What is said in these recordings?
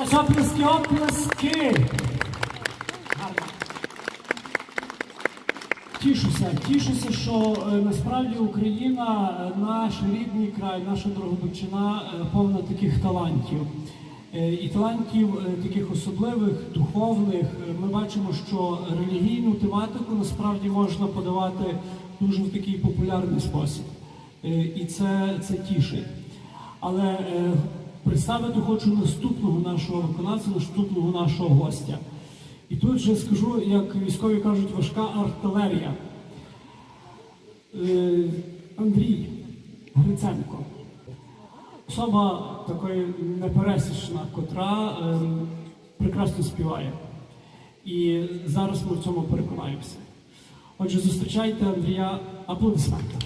Оплески, оплески. Тішуся, тішуся, що е, насправді Україна, е, наш рідний край, наша Дрогобичина е, повна таких талантів. І талантів таких особливих, духовних. Ми бачимо, що релігійну тематику насправді можна подавати дуже в такий популярний спосіб. І це, це тішить. Але представити хочу наступного нашого виконавця, наступного нашого гостя. І тут же скажу, як військові кажуть, важка артилерія. Е, Андрій Гриценко. Особа такої непересічна, котра е, прекрасно співає. І зараз ми в цьому переконаємося. Отже, зустрічайте Андрія аплодисменти.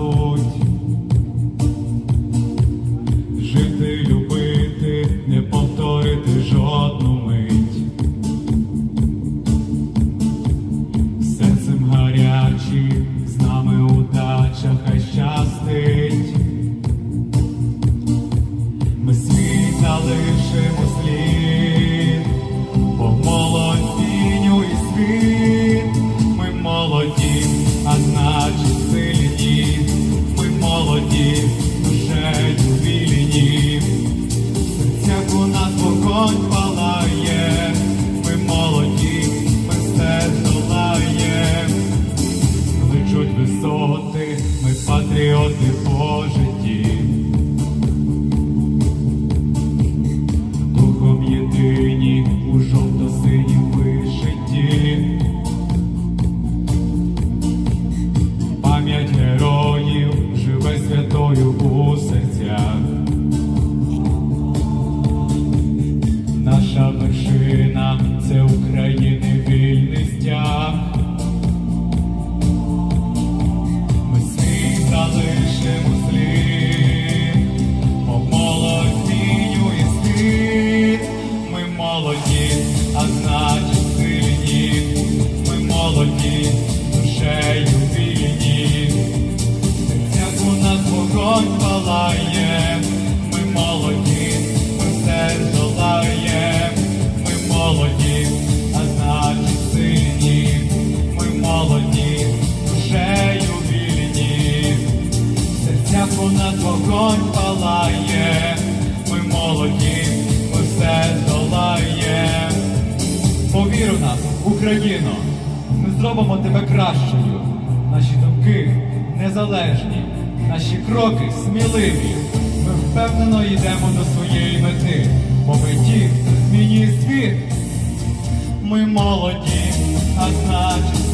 Наша Наша вершина це України вільний стяг. Повір у нас, Україно, ми зробимо тебе кращою. Наші думки незалежні, наші кроки сміливі. Ми впевнено йдемо до своєї мети, По меті ті, змінює світ. Ми молоді, а значить